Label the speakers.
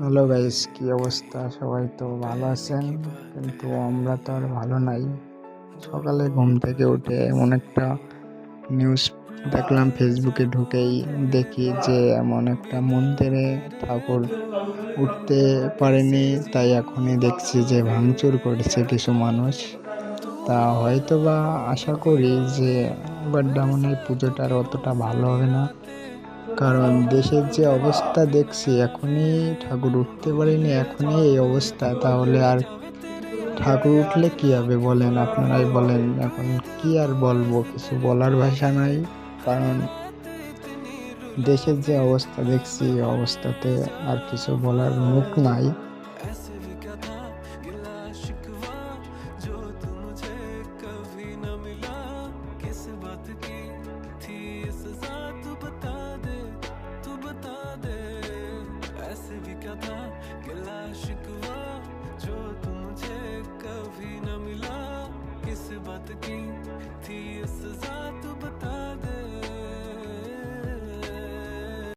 Speaker 1: Hello guys, কি অবস্থা? সবাই তো ভালো আছেন, কিন্তু আমরা তো আর ভালো নাই। সকালে ঘুম থেকে উঠে এমন একটা নিউজ দেখলাম ফেসবুকে ঢুকেই দেখি যে এমন একটা মন্দিরে ঠাকুর উঠতে পারেনি, তাই এখনই দেখছি যে ভাঙচুর করেছে কিছু মানুষ। তা হয়তো বা আশা করি যে এবার ডাউনে পুজোটার অতটা ভালো হবে না। কারণ দেশের যে অবস্থা দেখছি, এখনই ঠাকুর উঠতে পারেনি, এখনই এই অবস্থা। তাহলে আর ঠাকুর উঠলে কী হবে বলেন? আপনারাই বলেন, এখন কি আর বলব? কিছু বলার ভাষা নাই, কারণ দেশের যে অবস্থা দেখছি, এই অবস্থাতে আর কিছু বলার মুখ নাই।
Speaker 2: से भी क्या था? गिला शिकवा, जो तुझे कभी न मिला। किस बात की थी सजा तू